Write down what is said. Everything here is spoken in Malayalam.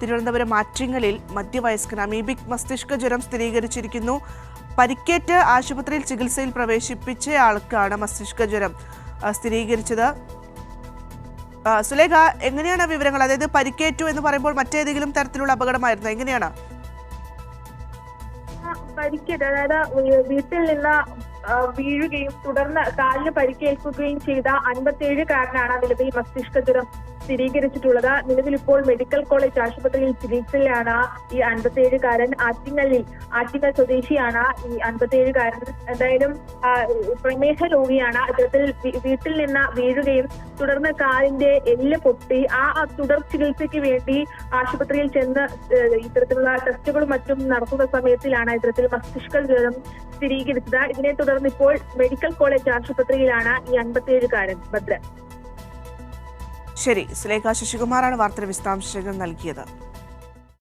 തിരുവനന്തപുരം ആറ്റിങ്ങലിൽ മധ്യവയസ്കന് അമീബിക് മസ്തിഷ്ക ജ്വരം സ്ഥിരീകരിച്ചിരിക്കുന്നു. പരിക്കേറ്റ് ആശുപത്രിയിൽ ചികിത്സയിൽ പ്രവേശിപ്പിച്ചയാൾക്കാണ് മസ്തിഷ്ക ജ്വരം സ്ഥിരീകരിച്ചത്. സുലേഖ എങ്ങനെയാണ് വിവരങ്ങൾ? അതായത് പരിക്കേറ്റു എന്ന് പറയുമ്പോൾ മറ്റേതെങ്കിലും തരത്തിലുള്ള അപകടമായിരുന്നു. എങ്ങനെയാണ്? പരിക്കേറ്റ്. അതായത് വീട്ടിൽ നിന്ന് വീഴുകയും തുടർന്ന് കാലിന് പരിക്കേൽക്കുകയും ചെയ്ത അൻപത്തിയേഴുകാരനാണ് നിലവിൽ മസ്തിഷ്ക ജ്വരം. സ്ഥിരീകരിച്ചിട്ടുള്ളത്. നിലവിൽ ഇപ്പോൾ മെഡിക്കൽ കോളേജ് ആശുപത്രിയിൽ ചികിത്സയിലാണ് ഈ അൻപത്തിയേഴുകാരൻ ആറ്റിങ്ങലിൽ ആറ്റിങ്ങൽ സ്വദേശിയാണ് ഈ അൻപത്തിയേഴുകാരൻ. എന്തായാലും പ്രമേഹ രോഗിയാണ്. ഇത്തരത്തിൽ വീട്ടിൽ നിന്ന് വീഴുകയും തുടർന്ന് കാലിന്റെ എല്ല് പൊട്ടി ആ തുടർ ചികിത്സയ്ക്ക് വേണ്ടി ആശുപത്രിയിൽ ചെന്ന് ഇത്തരത്തിലുള്ള ടെസ്റ്റുകളും മറ്റും നടത്തുന്ന സമയത്തിലാണ് ഇത്തരത്തിൽ മസ്തിഷ്ക ജ്വരം സ്ഥിരീകരിച്ചത്. ഇതിനെ തുടർന്ന് ഇപ്പോൾ മെഡിക്കൽ കോളേജ് ആശുപത്രിയിലാണ് ഈ അൻപത്തിയേഴുകാരൻ. ഭദ്രൻ. ശരി സുലേഖ ശശികുമാറാണ് വാർത്തയുടെ വിശദാംശങ്ങൾ നൽകിയത്.